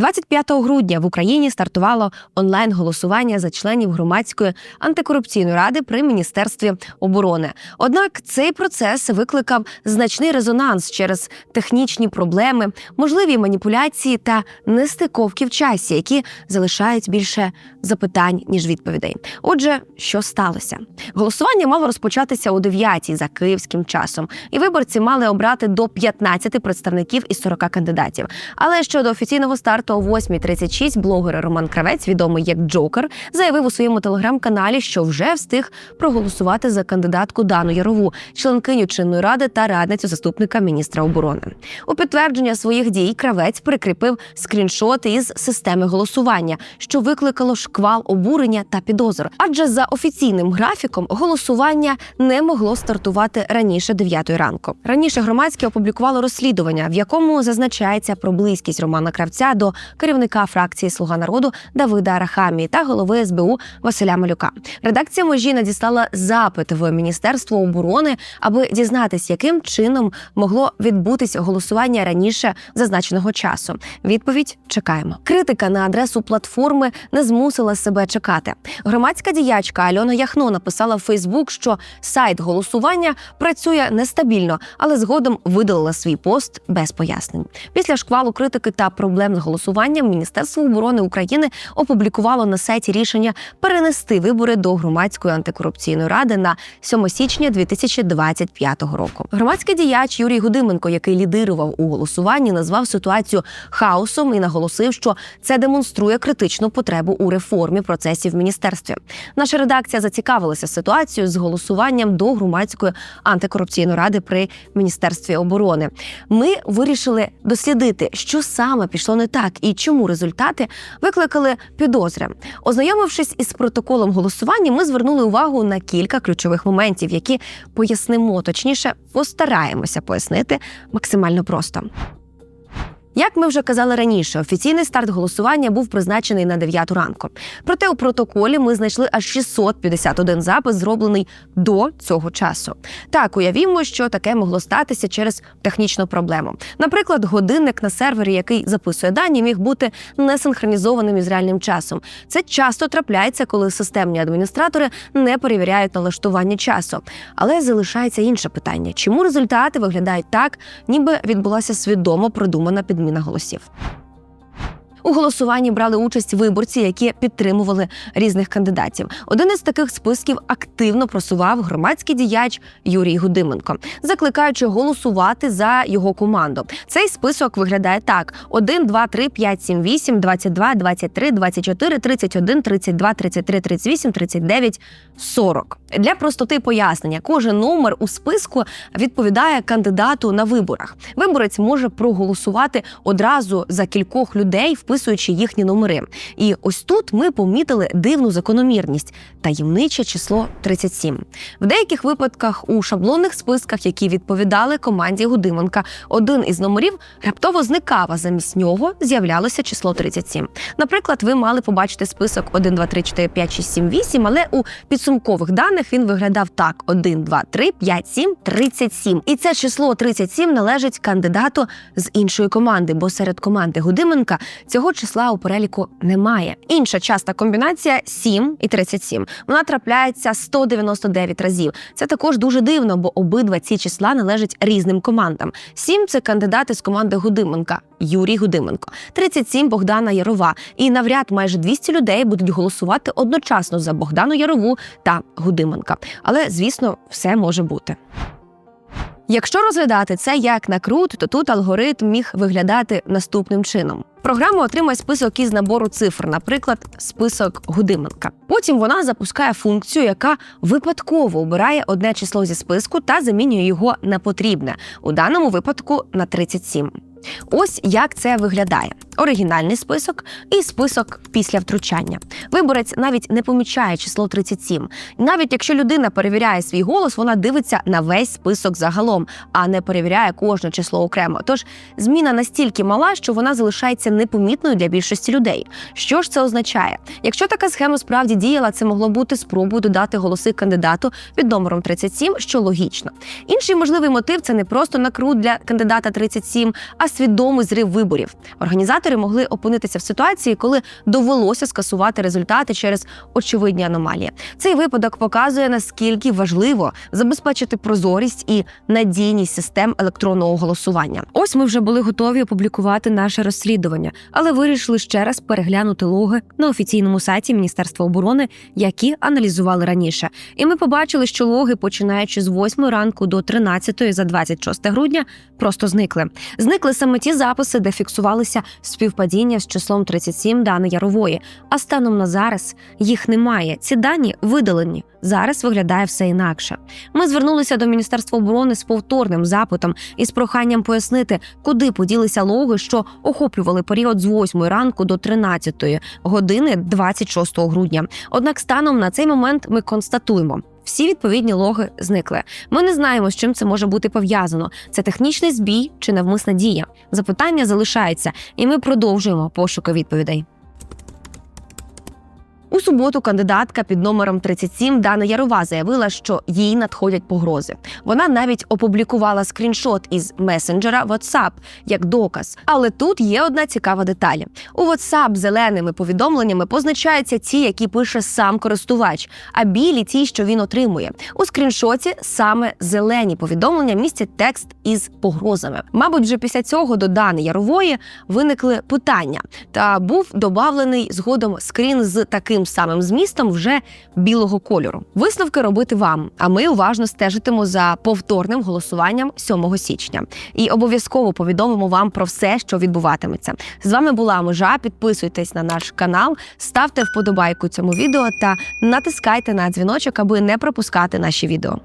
25 грудня в Україні стартувало онлайн голосування за членів громадської антикорупційної ради при міністерстві оборони. Однак цей процес викликав значний резонанс через технічні проблеми, можливі маніпуляції та нестиковки в часі, які залишають більше запитань ніж відповідей. Отже, що сталося? Голосування мало розпочатися о 9 за київським часом, і виборці мали обрати до 15 представників із 40 кандидатів. Але щодо офіційного старту о 8.36 блогер Роман Кравець, відомий як Джокер, заявив у своєму телеграм-каналі, що вже встиг проголосувати за кандидатку Дану Ярову, членкиню чинної ради та радницю заступника міністра оборони. У підтвердження своїх дій кравець прикріпив скріншоти із системи голосування, що викликало шквал обурення та підозр. Адже за офіційним графіком голосування не могло стартувати раніше 9 ранку. Раніше громадське опублікувало розслідування, в якому зазначається про близькість Романа Кравця до керівника фракції Слуга народу Давида Арахамії та голови СБУ Василя Малюка. Редакція межі надіслала запит в Міністерство оборони, аби дізнатись, яким чином могло відбутися голосування раніше зазначеного часу. Відповідь чекаємо. Критика на адресу платформи не змусила себе чекати. Громадська діячка Альона Яхно написала в Фейсбук, що сайт голосування працює нестабільно, але згодом видалила свій пост без пояснень. Після шквалу критики та проблем з голосуванням Міністерство оборони України опублікувало на сайті рішення перенести вибори до громадської антикорупційної ради на 7 січня 2025 року. Громадський діяч Юрій Гудименко, який лідирував у голосуванні, назвав ситуацію хаосом і наголосив, що це демонструє критичну потребу у реформі процесів в міністерстві. Наша редакція зацікавилася ситуацією з голосуванням до громадської антикорупційної ради при міністерстві оборони. Ми вирішили дослідити, що саме пішло не так і чому результати викликали підозри. Ознайомившись із протоколом голосування, ми звернули увагу на кілька ключових моментів, які пояснимо точніше, постараємося пояснити максимально просто. Як ми вже казали раніше, офіційний старт голосування був призначений на 9 ранку. Проте у протоколі ми знайшли аж 651 запис, зроблений до цього часу. Так, уявімо, що таке могло статися через технічну проблему. Наприклад, годинник на сервері, який записує дані, міг бути не синхронізованим із реальним часом. Це часто трапляється, коли системні адміністратори не перевіряють налаштування часу. Але залишається інше питання: чому результати виглядають так, ніби відбулася свідомо продумана підміна голосів. У голосуванні брали участь виборці, які підтримували різних кандидатів. Один із таких списків активно просував громадський діяч Юрій Гудименко, закликаючи голосувати за його команду. Цей список виглядає так: 1, 2, 3, 5, 7, 8, 22, 23, 24, 31, 32, 33, 38, 39, 40. Для простоти пояснення, кожен номер у списку відповідає кандидату на виборах. Виборець може проголосувати одразу за кількох людей, вписуючи їхні номери. І ось тут ми помітили дивну закономірність таємниче число 37. В деяких випадках у шаблонних списках, які відповідали команді Гудименка, один із номерів раптово зникав, а замість нього з'являлося число 37. Наприклад, ви мали побачити список 1, 2, 3, 4, 5, 6, 7, 8, але у підсумкових даних він виглядав так: 1, 2, 3, 5, 7, 37. І це число 37 належить кандидату з іншої команди, бо серед команди Гудименка цього числа у переліку немає. Інша часта комбінація 7 і 37. Вона трапляється 199 разів. Це також дуже дивно, бо обидва ці числа належать різним командам. 7 – це кандидати з команди Гудименка Юрій Гудименко, 37 – Богдана Ярова. І навряд майже 200 людей будуть голосувати одночасно за Богдану Ярову та Гудименка. Але звісно, все може бути. Якщо розглядати це як накрут, то тут алгоритм міг виглядати наступним чином. Програма отримає список із набору цифр, наприклад, список Гудименка. Потім вона запускає функцію, яка випадково обирає одне число зі списку та замінює його на потрібне, у даному випадку на 37. Ось як це виглядає: оригінальний список і список після втручання. Виборець навіть не помічає число 37. Навіть якщо людина перевіряє свій голос, вона дивиться на весь список загалом, а не перевіряє кожне число окремо. Тож зміна настільки мала, що вона залишається непомітною для більшості людей. Що ж це означає? Якщо така схема справді діяла, це могло бути спробою додати голоси кандидату під номером 37, що логічно. Інший можливий мотив це не просто накрут для кандидата 37, а свідомий зрив виборів. Організатори Організатори могли опинитися в ситуації, коли довелося скасувати результати через очевидні аномалії. Цей випадок показує наскільки важливо забезпечити прозорість і надійність систем електронного голосування. Ось ми вже були готові опублікувати наше розслідування, але вирішили ще раз переглянути логи на офіційному сайті Міністерства оборони, які аналізували раніше. І ми побачили, що логи, починаючи з 8 ранку до 13 за 26 грудня, просто зникли. Зникли саме ті записи, де фіксувалися співпадіння з числом 37 Дани Ярової. А станом на зараз їх немає. Ці дані видалені. Зараз виглядає все інакше. Ми звернулися до Міністерства оборони з повторним запитом із проханням пояснити, куди поділися логи, що охоплювали період з 8 ранку до 13 години 26 грудня. Однак, станом на цей момент ми констатуємо. Всі відповідні логи зникли. Ми не знаємо, з чим це може бути пов'язано. Це технічний збій чи навмисна дія. Запитання залишається, і ми продовжуємо пошуки відповідей. У суботу кандидатка під номером 37 Дана Ярова заявила, що їй надходять погрози. Вона навіть опублікувала скріншот із месенджера WhatsApp як доказ. Але тут є одна цікава деталь: у WhatsApp зеленими повідомленнями позначаються ті, які пише сам користувач, а білі ті, що він отримує. У скріншоті саме зелені повідомлення містять текст із погрозами. Мабуть, вже після цього до Дани Ярової виникли питання, та був добавлений згодом скрін з таким самим змістом вже білого кольору. Висновки робити вам. А ми уважно стежитимо за повторним голосуванням 7 січня. І обов'язково повідомимо вам про все, що відбуватиметься. З вами була межа. Підписуйтесь на наш канал, ставте вподобайку цьому відео та натискайте на дзвіночок, аби не пропускати наші відео.